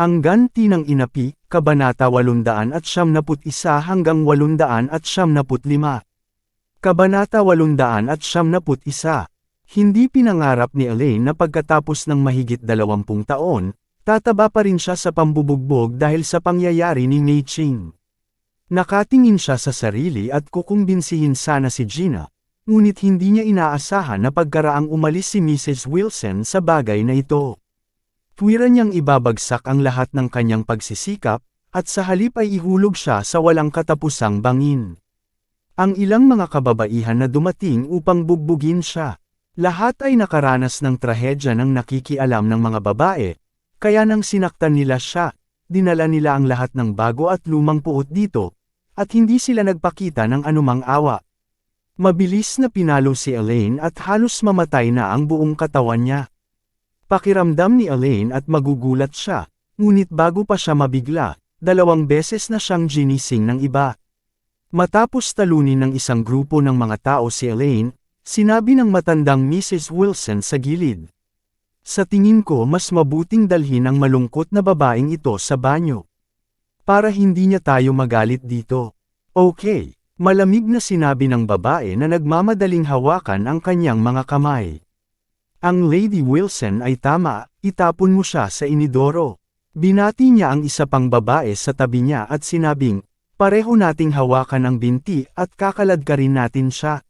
Ang ganti ng inapi, Kabanata 800 at 71 hanggang 800 at 75. Kabanata 800 at 71. Hindi pinangarap ni Elaine na pagkatapos ng mahigit 20 taon, tataba pa rin siya sa pambubugbog dahil sa pangyayari ni Mei Ching. Nakatingin siya sa sarili at kukumbinsihin sana si Gina, ngunit hindi niya inaasahan na pagkaraang umalis si Mrs. Wilson sa bagay na ito. Tuwira niyang ibabagsak ang lahat ng kanyang pagsisikap, at sa halip ay ihulog siya sa walang katapusang bangin. Ang ilang mga kababaihan na dumating upang bugbugin siya. Lahat ay nakaranas ng trahedya ng nakikialam ng mga babae, kaya nang sinaktan nila siya, dinala nila ang lahat ng bago at lumang puot dito, at hindi sila nagpakita ng anumang awa. Mabilis na pinalo si Elaine at halos mamatay na ang buong katawan niya. Pakiramdam ni Elaine at magugulat siya, ngunit bago pa siya mabigla, dalawang beses na siyang ginising ng iba. Matapos talunin ng isang grupo ng mga tao si Elaine, sinabi ng matandang Mrs. Wilson sa gilid. Sa tingin ko mas mabuting dalhin ang malungkot na babaeng ito sa banyo. Para hindi niya tayo magalit dito. Okay, malamig na sinabi ng babae na nagmamadaling hawakan ang kanyang mga kamay. Ang Lady Wilson ay tama, itapon mo siya sa inidoro. Binati niya ang isa pang babae sa tabi niya at sinabing, pareho nating hawakan ang binti at kakaladkarin natin siya.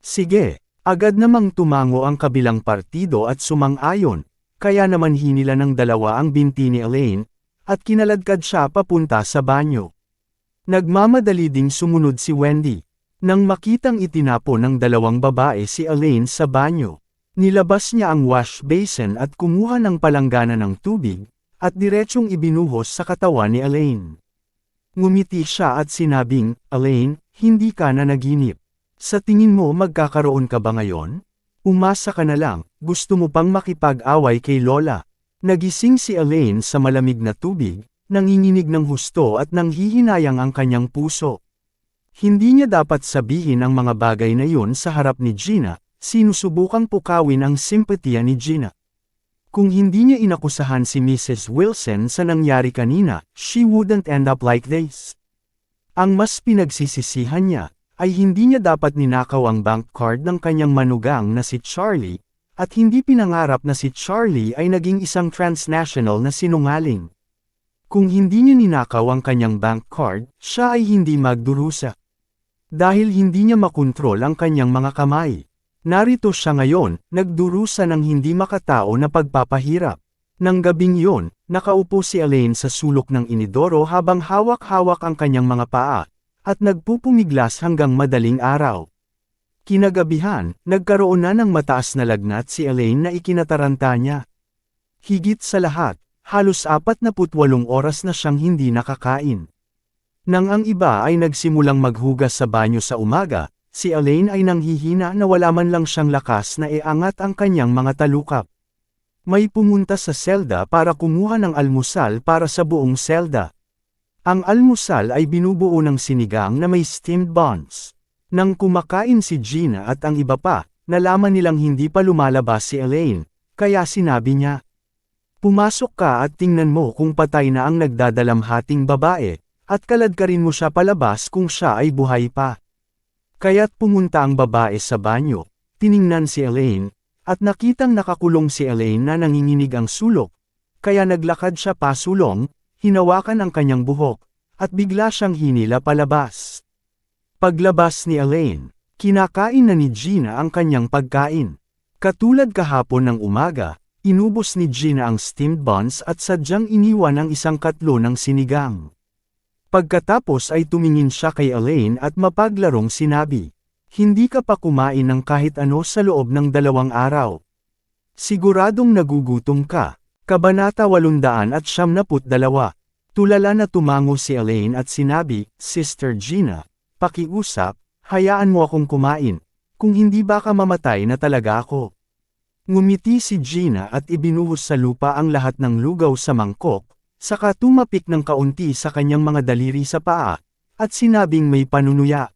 Sige, agad namang tumango ang kabilang partido at sumang-ayon, kaya naman hinila ng dalawa ang binti ni Elaine, at kinaladkad siya papunta sa banyo. Nagmamadali ding sumunod si Wendy. Nang makitang itinapo ng dalawang babae si Elaine sa banyo, nilabas niya ang wash basin at kumuha ng palanggana ng tubig, at diretsyong ibinuhos sa katawan ni Elaine. Ngumiti siya at sinabing, Elaine, hindi ka na naginip. Sa tingin mo magkakaroon ka ba ngayon? Umasa ka na lang, gusto mo pang makipag-away kay Lola. Nagising si Elaine sa malamig na tubig, nanginginig ng husto at nanghihinayang ang kanyang puso. Hindi niya dapat sabihin ang mga bagay na yun sa harap ni Gina, sinusubukang pukawin ang simpatiya ni Gina. Kung hindi niya inakusahan si Mrs. Wilson sa nangyari kanina, she wouldn't end up like this. Ang mas pinagsisisihan niya, ay hindi niya dapat ninakaw ang bank card ng kanyang manugang na si Charlie, at hindi pinangarap na si Charlie ay naging isang transnational na sinungaling. Kung hindi niya ninakaw ang kanyang bank card, siya ay hindi magdurusa. Dahil hindi niya makontrol ang kanyang mga kamay. Narito siya ngayon, nagdurusa ng hindi makatao na pagpapahirap. Nang gabing yon, nakaupo si Elaine sa sulok ng inidoro habang hawak-hawak ang kanyang mga paa, at nagpupumiglas hanggang madaling araw. Kinagabihan, nagkaroon na ng mataas na lagnat si Elaine na ikinataranta niya. Higit sa lahat, halos 48 oras na siyang hindi nakakain. Nang ang iba ay nagsimulang maghugas sa banyo sa umaga, si Elaine ay nanghihina na wala man lang siyang lakas na iangat ang kanyang mga talukap. May pumunta sa selda para kumuha ng almusal para sa buong selda. Ang almusal ay binubuo ng sinigang na may steamed buns. Nang kumakain si Gina at ang iba pa, nalaman nilang hindi pa lumalabas si Elaine, kaya sinabi niya. Pumasok ka at tingnan mo kung patay na ang nagdadalamhating babae, at kaladkarin mo siya palabas kung siya ay buhay pa. Kaya't pumunta ang babae sa banyo, tiningnan si Elaine, at nakitang nakakulong si Elaine na nanginginig ang sulok, kaya naglakad siya pasulong, hinawakan ang kanyang buhok, at bigla siyang hinila palabas. Paglabas ni Elaine, kinakain na ni Gina ang kanyang pagkain. Katulad kahapon ng umaga, inubos ni Gina ang steamed buns at sadyang iniwan ang isang katlo ng sinigang. Pagkatapos ay tumingin siya kay Elaine at mapaglarong sinabi, Hindi ka pa kumain ng kahit ano sa loob ng dalawang araw. Siguradong nagugutom ka, Kabanata 872 Tulala na tumango si Elaine at sinabi, Sister Gina, pakiusap, hayaan mo akong kumain, kung hindi baka mamatay na talaga ako. Ngumiti si Gina at ibinuhos sa lupa ang lahat ng lugaw sa mangkok, saka tumapik ng kaunti sa kanyang mga daliri sa paa, at sinabing may panunuya.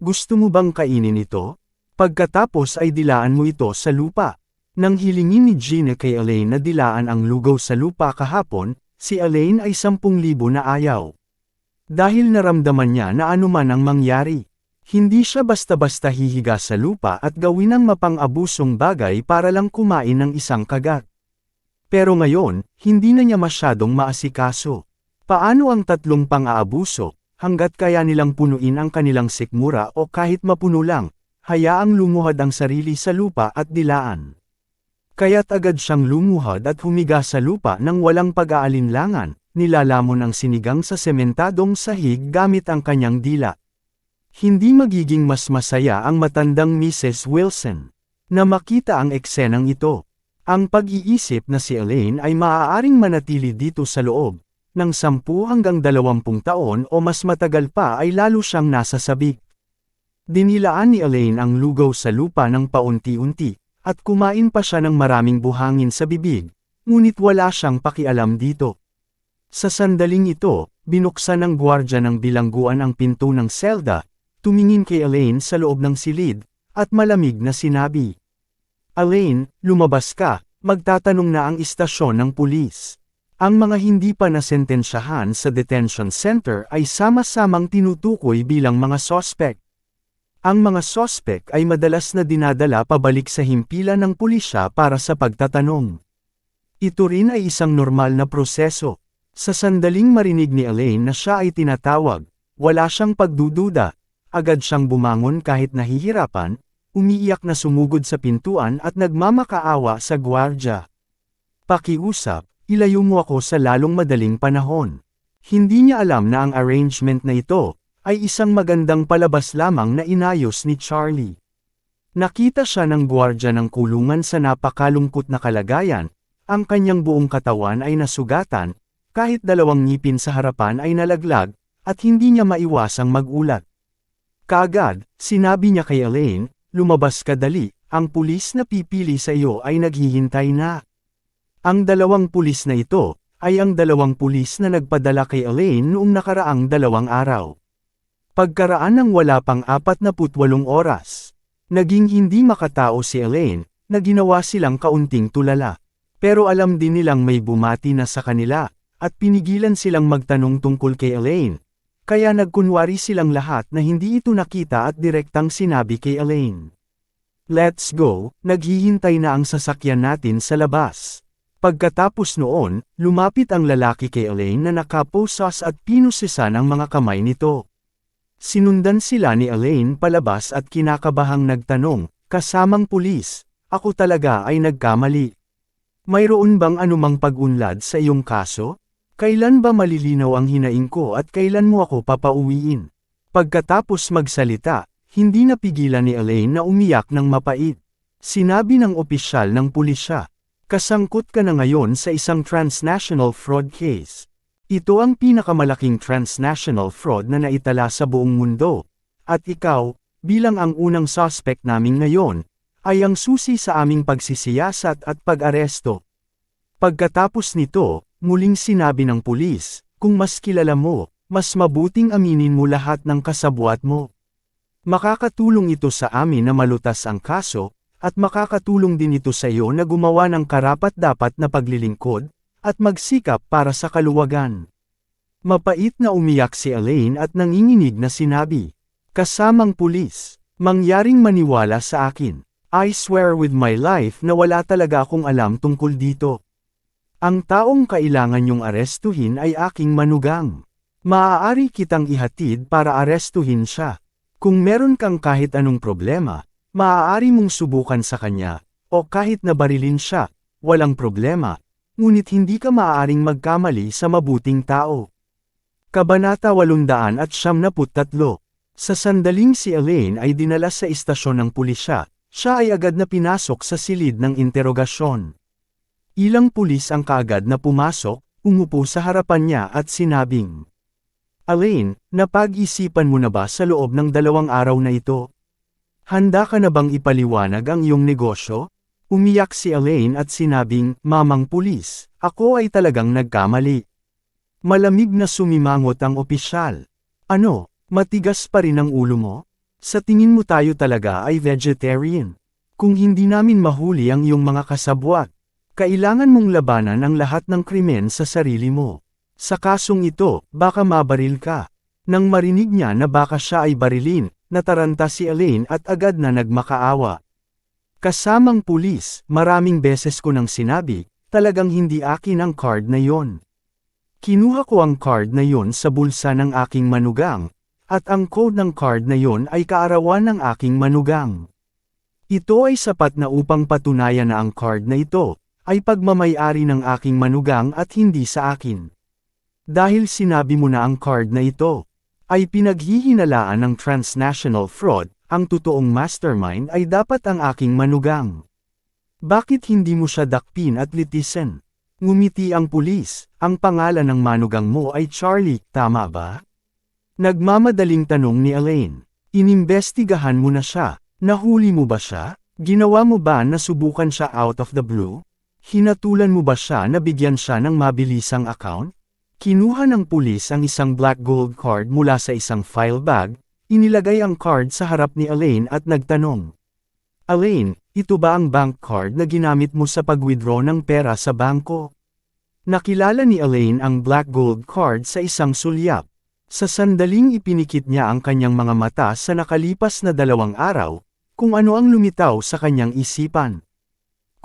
Gusto mo bang kainin ito? Pagkatapos ay dilaan mo ito sa lupa. Nang hilingin ni Gina kay Elaine na dilaan ang lugaw sa lupa kahapon, si Elaine ay 10,000 na ayaw. Dahil naramdaman niya na anuman ang mangyari. Hindi siya basta-basta hihiga sa lupa at gawin ang mapang-abusong bagay para lang kumain ng isang kagat. Pero ngayon, hindi na niya masyadong maasikaso. Paano ang tatlong pang-aabuso, hanggat kaya nilang punuin ang kanilang sikmura o kahit mapuno lang, hayaang lumuhad ang sarili sa lupa at dilaan. Kaya't agad siyang lumuhad at humiga sa lupa nang walang pag-aalinlangan, nilalamon ang sinigang sa sementadong sahig gamit ang kanyang dila. Hindi magiging mas masaya ang matandang Mrs. Wilson na makita ang eksenang ito. Ang pag-iisip na si Elaine ay maaaring manatili dito sa loob, ng 10 hanggang 20 taon o mas matagal pa ay lalo siyang nasa sabik. Dinilaan ni Elaine ang lugaw sa lupa ng paunti-unti, at kumain pa siya ng maraming buhangin sa bibig, ngunit wala siyang pakialam dito. Sa sandaling ito, binuksan ng gwardya ng bilangguan ang pinto ng selda, tumingin kay Elaine sa loob ng silid, at malamig na sinabi. Elaine, lumabas ka, magtatanong na ang istasyon ng pulis. Ang mga hindi pa nasentensyahan sa detention center ay sama-samang tinutukoy bilang mga sospek. Ang mga sospek ay madalas na dinadala pabalik sa himpilan ng pulisya para sa pagtatanong. Ito rin ay isang normal na proseso. Sa sandaling marinig ni Elaine na siya ay tinatawag, wala siyang pagdududa, agad siyang bumangon kahit nahihirapan, umiiyak na sumugod sa pintuan at nagmamakaawa sa gwardya. Pakiusap, ilayo mo ako sa lalong madaling panahon. Hindi niya alam na ang arrangement na ito, ay isang magandang palabas lamang na inayos ni Charlie. Nakita siya ng gwardya ng kulungan sa napakalungkot na kalagayan, ang kanyang buong katawan ay nasugatan, kahit dalawang ngipin sa harapan ay nalaglag, at hindi niya maiwasang magulat. Kaagad, sinabi niya kay Elaine, lumabas ka dali, ang pulis na pipili sa iyo ay naghihintay na. Ang dalawang pulis na ito, ay ang dalawang pulis na nagpadala kay Elaine noong nakaraang dalawang araw. Pagkaraan ng wala pang 48 oras, naging hindi makatao si Elaine, na ginawa silang kaunting tulala. Pero alam din nilang may bumati na sa kanila, at pinigilan silang magtanong tungkol kay Elaine. Kaya nagkunwari silang lahat na hindi ito nakita at direktang sinabi kay Elaine. Let's go, naghihintay na ang sasakyan natin sa labas. Pagkatapos noon, lumapit ang lalaki kay Elaine na nakaposas at pinusisan ang mga kamay nito. Sinundan sila ni Elaine palabas at kinakabahang nagtanong, kasamang pulis, ako talaga ay nagkamali. Mayroon bang anumang pag-unlad sa iyong kaso? Kailan ba malilinaw ang hinaing ko at kailan mo ako papauwiin? Pagkatapos magsalita, hindi napigilan ni Elaine na umiyak ng mapait. Sinabi ng opisyal ng pulisya, kasangkot ka na ngayon sa isang transnational fraud case. Ito ang pinakamalaking transnational fraud na naitala sa buong mundo. At ikaw, bilang ang unang suspect namin ngayon, ay ang susi sa aming pagsisiyasat at pag-aresto. Pagkatapos nito, muling sinabi ng pulis, kung mas kilala mo, mas mabuting aminin mo lahat ng kasabwat mo. Makakatulong ito sa amin na malutas ang kaso, at makakatulong din ito sa iyo na gumawa ng karapat-dapat na paglilingkod, at magsikap para sa kaluwagan. Mapait na umiyak si Elaine at nanginginig na sinabi, kasamang pulis, mangyaring maniwala sa akin. I swear with my life na wala talaga akong alam tungkol dito. Ang taong kailangan niyong arestuhin ay aking manugang. Maaari kitang ihatid para arestuhin siya. Kung meron kang kahit anong problema, maaari mong subukan sa kanya, o kahit nabarilin siya, walang problema, ngunit hindi ka maaaring magkamali sa mabuting tao. Kabanata 873 Sa sandaling si Elaine ay dinala sa istasyon ng pulisya, siya ay agad na pinasok sa silid ng interogasyon. Ilang pulis ang kaagad na pumasok, umupo sa harapan niya at sinabing, Alain, napag-isipan mo na ba sa loob ng dalawang araw na ito? Handa ka na bang ipaliwanag ang iyong negosyo? Umiyak si Elaine at sinabing, Mamang pulis, ako ay talagang nagkamali. Malamig na sumimangot ang opisyal. Ano, matigas pa rin ang ulo mo? Sa tingin mo tayo talaga ay vegetarian. Kung hindi namin mahuli ang iyong mga kasabwat, kailangan mong labanan ang lahat ng krimen sa sarili mo. Sa kasong ito, baka mabaril ka. Nang marinig niya na baka siya ay barilin, nataranta si Elaine at agad na nagmakaawa. Kasamang pulis, maraming beses ko nang sinabi, talagang hindi akin ang card na yon. Kinuha ko ang card na yon sa bulsa ng aking manugang, at ang code ng card na yon ay kaarawan ng aking manugang. Ito ay sapat na upang patunayan na ang card na ito, ay pagmamayari ng aking manugang at hindi sa akin. Dahil sinabi mo na ang card na ito, ay pinaghihinalaan ng transnational fraud, ang totoong mastermind ay dapat ang aking manugang. Bakit hindi mo siya dakpin at litisin? Ngumiti ang pulis, ang pangalan ng manugang mo ay Charlie, tama ba? Nagmamadaling tanong ni Elaine. Inimbestigahan mo na siya, nahuli mo ba siya? Ginawa mo ba na subukan siya out of the blue? Hinatulan mo ba siya na bigyan siya ng mabilisang account? Kinuha ng pulis ang isang black gold card mula sa isang file bag, Inilagay ang card sa harap ni Elaine at nagtanong. Elaine, ito ba ang bank card na ginamit mo sa pag-withdraw ng pera sa bangko? Nakilala ni Elaine ang black gold card sa isang sulyap. Sa sandaling ipinikit niya ang kanyang mga mata sa nakalipas na dalawang araw, kung ano ang lumitaw sa kanyang isipan.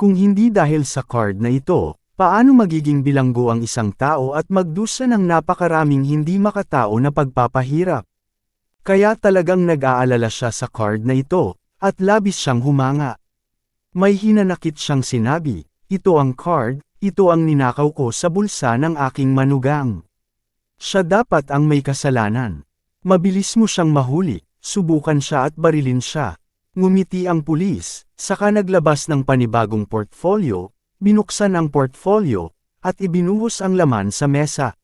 Kung hindi dahil sa card na ito, paano magiging bilanggo ang isang tao at magdusa ng napakaraming hindi makatao na pagpapahirap? Kaya talagang nag-aalala siya sa card na ito, at labis siyang humanga. May hinanakit siyang sinabi, ito ang card, ito ang ninakaw ko sa bulsa ng aking manugang. Siya dapat ang may kasalanan. Mabilis mo siyang mahuli, subukan siya at barilin siya. Ngumiti ang pulis, saka naglabas ng panibagong portfolio, binuksan ang portfolio, at ibinuhos ang laman sa mesa.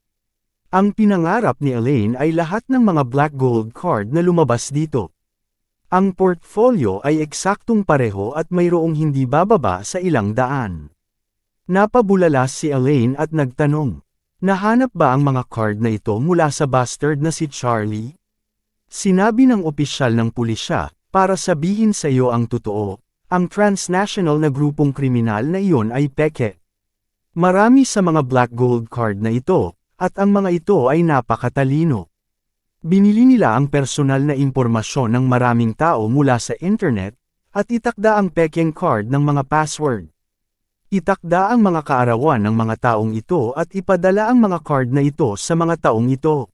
Ang pinangarap ni Elaine ay lahat ng mga black gold card na lumabas dito. Ang portfolio ay eksaktong pareho at mayroong hindi bababa sa ilang daan. Napabulala si Elaine at nagtanong, Nahanap ba ang mga card na ito mula sa bastard na si Charlie? Sinabi ng opisyal ng pulisya, para sabihin sa iyo ang totoo, ang transnational na grupong kriminal na iyon ay peke. Marami sa mga black gold card na ito, at ang mga ito ay napakatalino. Binili nila ang personal na impormasyon ng maraming tao mula sa internet, at itakda ang peking card ng mga password. Itakda ang mga kaarawan ng mga taong ito at ipadala ang mga card na ito sa mga taong ito.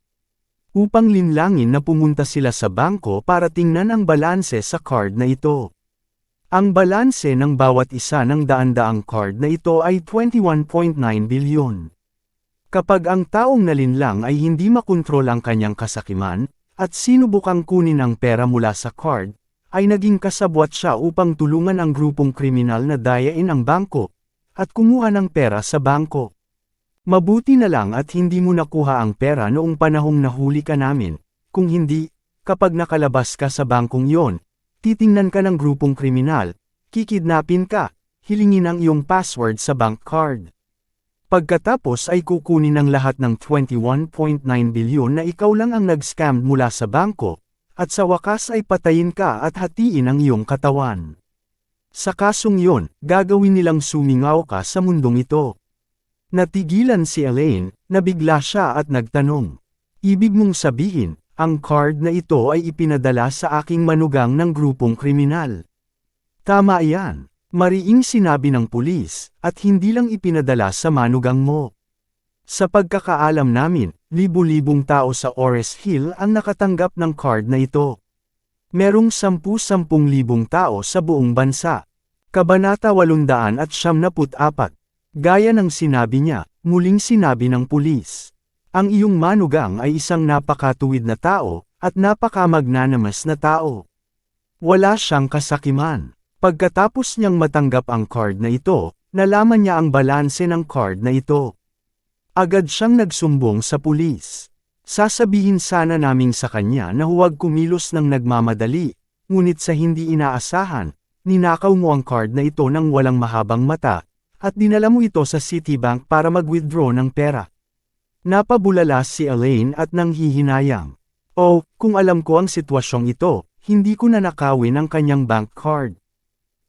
Upang linlangin na pumunta sila sa bangko para tingnan ang balanse sa card na ito. Ang balanse ng bawat isa ng daan-daang card na ito ay 21.9 bilyon. Kapag ang taong nalinlang ay hindi makontrol ang kanyang kasakiman, at sinubukang kunin ang pera mula sa card, ay naging kasabwat siya upang tulungan ang grupong kriminal na dayain ang bangko, at kumuha ng pera sa bangko. Mabuti na lang at hindi mo nakuha ang pera noong panahong nahuli ka namin, kung hindi, kapag nakalabas ka sa bangkong yon, titingnan ka ng grupong kriminal, kikidnapin ka, hilingin ang iyong password sa bank card. Pagkatapos ay kukunin ang lahat ng 21.9 bilyon na ikaw lang ang nag-scam mula sa bangko, at sa wakas ay patayin ka at hatiin ang iyong katawan. Sa kasong yon, gagawin nilang sumingaw ka sa mundong ito. Natigilan si Elaine, nabigla siya at nagtanong. Ibig mong sabihin, ang card na ito ay ipinadala sa aking manugang ng grupong kriminal. Tama iyan. Mariing sinabi ng pulis, at hindi lang ipinadala sa manugang mo. Sa pagkakaalam namin, libu-libong tao sa Ores Hill ang nakatanggap ng card na ito. Merong sampu-sampung libong tao sa buong bansa. Kabanata 800 at 74. Gaya ng sinabi niya, muling sinabi ng pulis. Ang iyong manugang ay isang napakatuwid na tao, at napakamagnanamas na tao. Wala siyang kasakiman. Pagkatapos niyang matanggap ang card na ito, nalaman niya ang balanse ng card na ito. Agad siyang nagsumbong sa pulis. Sasabihin sana naming sa kanya na huwag kumilos ng nagmamadali, ngunit sa hindi inaasahan, ninakaw mo ang card na ito ng walang mahabang mata, at dinala mo ito sa Citibank para mag-withdraw ng pera. Napabulala si Elaine at nanghihinayang. Oh, kung alam ko ang sitwasyong ito, hindi ko na nakawin ang kanyang bank card.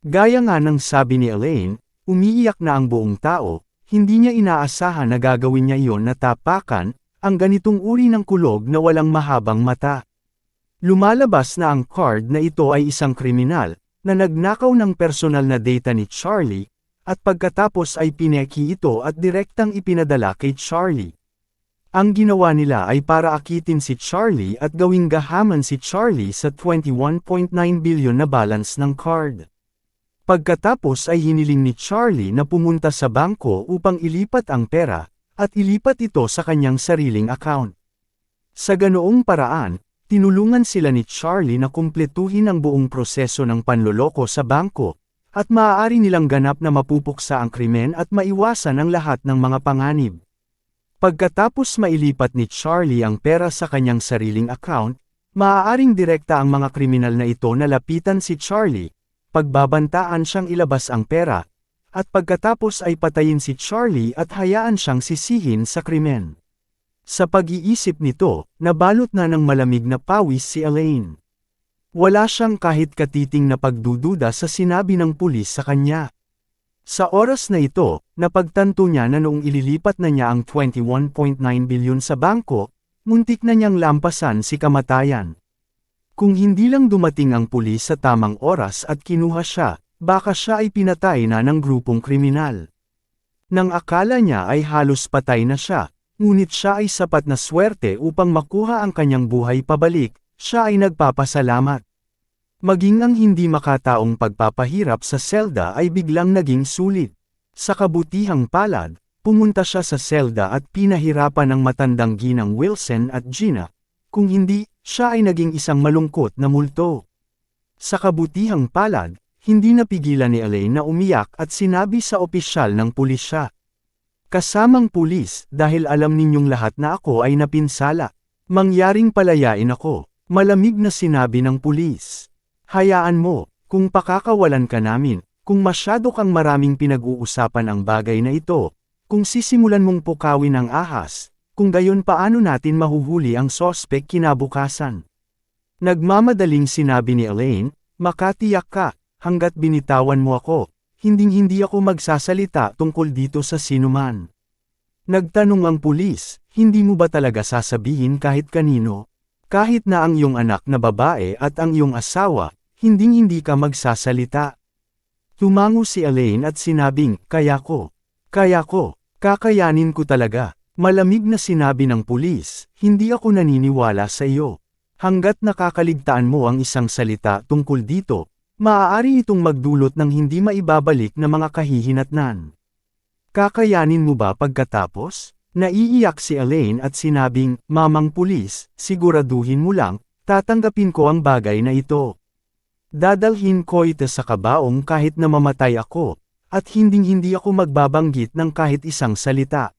Gaya nga ng sabi ni Elaine, umiiyak na ang buong tao, hindi niya inaasahan na gagawin niya iyon na tapakan, ang ganitong uri ng kulog na walang mahabang mata. Lumalabas na ang card na ito ay isang kriminal, na nagnakaw ng personal na data ni Charlie, at pagkatapos ay pineki ito at direktang ipinadala kay Charlie. Ang ginawa nila ay para akitin si Charlie at gawing gahaman si Charlie sa 21.9 billion na balance ng card. Pagkatapos ay hiniling ni Charlie na pumunta sa bangko upang ilipat ang pera, at ilipat ito sa kanyang sariling account. Sa ganoong paraan, tinulungan sila ni Charlie na kumpletuhin ang buong proseso ng panloloko sa bangko, at maaari nilang ganap na mapupuksa ang krimen at maiwasan ang lahat ng mga panganib. Pagkatapos mailipat ni Charlie ang pera sa kanyang sariling account, maaaring direkta ang mga kriminal na ito na lapitan si Charlie, pagbabantaan siyang ilabas ang pera, at pagkatapos ay patayin si Charlie at hayaan siyang sisihin sa krimen. Sa pag-iisip nito, nabalot na ng malamig na pawis si Elaine. Wala siyang kahit katiting na pagdududa sa sinabi ng pulis sa kanya. Sa oras na ito, napagtanto niya na noong ililipat na niya ang 21.9 bilyon sa bangko, muntik na niyang lampasan si kamatayan. Kung hindi lang dumating ang pulis sa tamang oras at kinuha siya, baka siya ay pinatay na ng grupong kriminal. Nang akala niya ay halos patay na siya, ngunit siya ay sapat na swerte upang makuha ang kanyang buhay pabalik, siya ay nagpapasalamat. Maging ang hindi makataong pagpapahirap sa selda ay biglang naging sulit. Sa kabutihang palad, pumunta siya sa selda at pinahirapan ng matandang ginang Wilson at Gina, kung hindi, siya ay naging isang malungkot na multo. Sa kabutihang palad, hindi napigilan ni Elaine na umiyak at sinabi sa opisyal ng pulisya. Kasamang pulis, dahil alam ninyong lahat na ako ay napinsala. Mangyaring palayain ako, malamig na sinabi ng pulis. Hayaan mo, kung pakakawalan ka namin, kung masyado kang maraming pinag-uusapan ang bagay na ito, kung sisimulan mong pukawin ang ahas, kung gayon paano natin mahuhuli ang sospek kinabukasan. Nagmamadaling sinabi ni Elaine, makatiyak ka, hanggat binitawan mo ako, hinding-hindi ako magsasalita tungkol dito sa sinuman. Nagtanong ang pulis, hindi mo ba talaga sasabihin kahit kanino? Kahit na ang iyong anak na babae at ang iyong asawa, hinding-hindi ka magsasalita. Tumango si Elaine at sinabing, kaya ko, kaya ko, kakayanin ko talaga. Malamig na sinabi ng pulis, hindi ako naniniwala sa iyo. Hanggat nakakaligtaan mo ang isang salita tungkol dito, maaari itong magdulot ng hindi maibabalik na mga kahihinatnan. Kakayanin mo ba pagkatapos? Naiiyak si Elaine at sinabing, Mamang pulis, siguraduhin mo lang, tatanggapin ko ang bagay na ito. Dadalhin ko ito sa kabaong kahit na mamatay ako, at hinding-hindi ako magbabanggit ng kahit isang salita.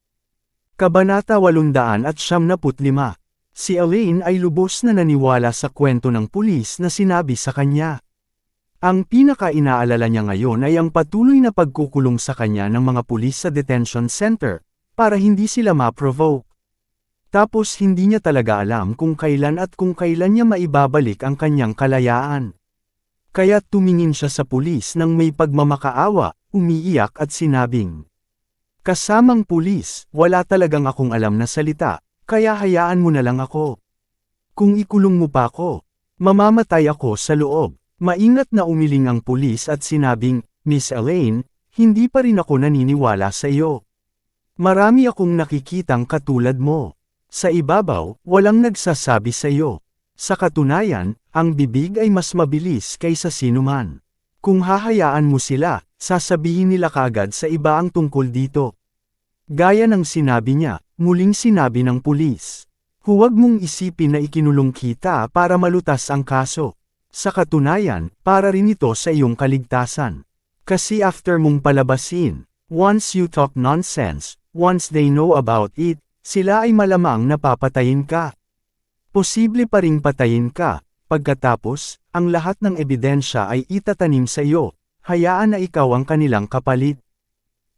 Kabanata 875 Si Elaine ay lubos na naniwala sa kwento ng pulis na sinabi sa kanya. Ang pinaka-inaalala niya ngayon ay ang patuloy na pagkukulong sa kanya ng mga pulis sa detention center, para hindi sila ma-provoke. Tapos hindi niya talaga alam kung kailan at kung kailan niya maibabalik ang kanyang kalayaan. Kaya tumingin siya sa pulis nang may pagmamakaawa, umiiyak at sinabing. Kasamang pulis, wala talagang akong alam na salita, kaya hayaan mo na lang ako. Kung ikulong mo pa ako, mamamatay ako sa loob. Maingat na umiling ang pulis at sinabing, Miss Elaine, hindi pa rin ako naniniwala sa iyo. Marami akong nakikitang katulad mo. Sa ibabaw, walang nagsasabi sa iyo. Sa katunayan, ang bibig ay mas mabilis kaysa sinuman. Kung hahayaan mo sila, sasabihin nila kagad sa iba ang tungkol dito. Gaya ng sinabi niya, muling sinabi ng pulis. Huwag mong isipin na ikinulong kita para malutas ang kaso. Sa katunayan, para rin ito sa iyong kaligtasan. Kasi after mong palabasin, Once you talk nonsense, once they know about it, sila ay malamang napapatayin ka. Posible pa ring patayin ka, pagkatapos, ang lahat ng ebidensya ay itatanim sa iyo, hayaan na ikaw ang kanilang kapalit.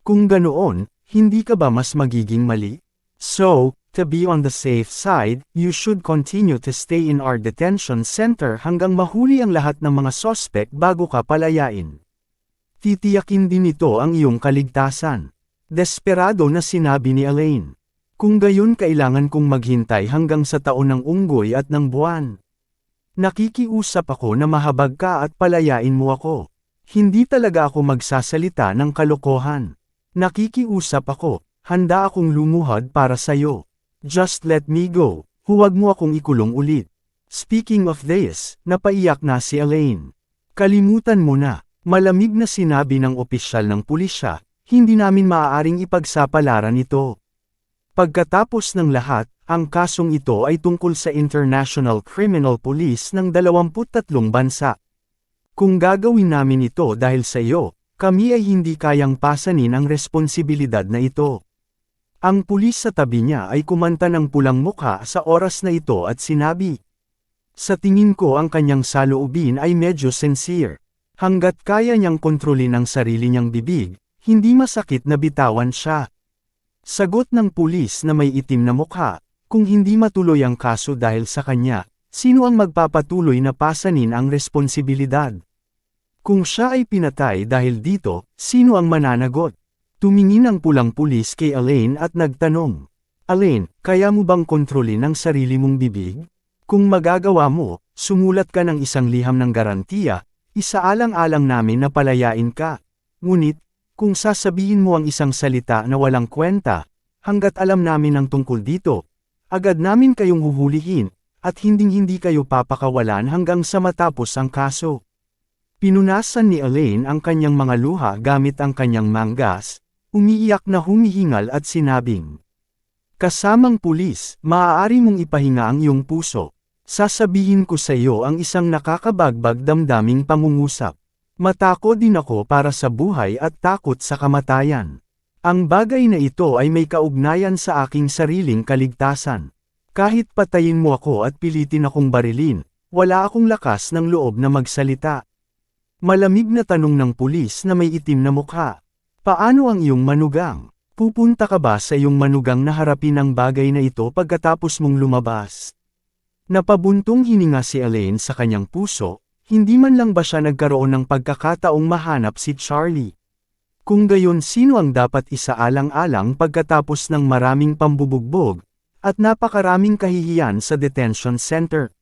Kung ganoon, hindi ka ba mas magiging mali? So, to be on the safe side, you should continue to stay in our detention center hanggang mahuli ang lahat ng mga sospek bago ka palayain. Titiyakin din ito ang iyong kaligtasan. Desperado na sinabi ni Elaine. Kung gayon kailangan kong maghintay hanggang sa taon ng unggoy at ng buwan. Nakikiusap ako na mahabag ka at palayain mo ako. Hindi talaga ako magsasalita ng kalokohan. Nakikiusap ako, handa akong lumuhad para sayo. Just let me go, huwag mo akong ikulong ulit. Speaking of this, napaiyak na si Elaine. Kalimutan mo na, malamig na sinabi ng opisyal ng pulisya, hindi namin maaaring ipagsapalaran ito. Pagkatapos ng lahat, ang kasong ito ay tungkol sa International Criminal Police ng 23 bansa. Kung gagawin namin ito dahil sa iyo, kami ay hindi kayang pasanin ang responsibilidad na ito. Ang pulis sa tabi niya ay kumanta ng pulang mukha sa oras na ito at sinabi. Sa tingin ko ang kanyang saloobin ay medyo sincere. Hanggat kaya niyang kontrolin ang sarili niyang bibig, hindi masakit na bitawan siya. Sagot ng pulis na may itim na mukha, kung hindi matuloy ang kaso dahil sa kanya, sino ang magpapatuloy na pasanin ang responsibilidad? Kung siya ay pinatay dahil dito, sino ang mananagot? Tumingin ang pulang pulis kay Elaine at nagtanong. Elaine, kaya mo bang kontrolin ang sarili mong bibig? Kung magagawa mo, sumulat ka ng isang liham ng garantiya, isaalang-alang namin na palayain ka. Ngunit, kung sasabihin mo ang isang salita na walang kwenta, hanggat alam namin ang tungkol dito, agad namin kayong huhulihin, at hinding-hindi kayo papakawalan hanggang sa matapos ang kaso. Pinunasan ni Elaine ang kanyang mga luha gamit ang kanyang manggas, umiiyak na humihingal at sinabing, Kasamang pulis, maaari mong ipahinga ang iyong puso. Sasabihin ko sa iyo ang isang nakakabagbag damdaming pangungusap. Matako din ako para sa buhay at takot sa kamatayan. Ang bagay na ito ay may kaugnayan sa aking sariling kaligtasan. Kahit patayin mo ako at pilitin akong barilin, wala akong lakas ng loob na magsalita. Malamig na tanong ng pulis na may itim na mukha. Paano ang iyong manugang? Pupunta ka ba sa iyong manugang na harapin ang bagay na ito pagkatapos mong lumabas? Napabuntong hininga si Elaine sa kanyang puso, hindi man lang ba siya nagkaroon ng pagkakataong mahanap si Charlie? Kung gayon sino ang dapat isaalang-alang pagkatapos ng maraming pambubugbog, at napakaraming kahihiyan sa detention center?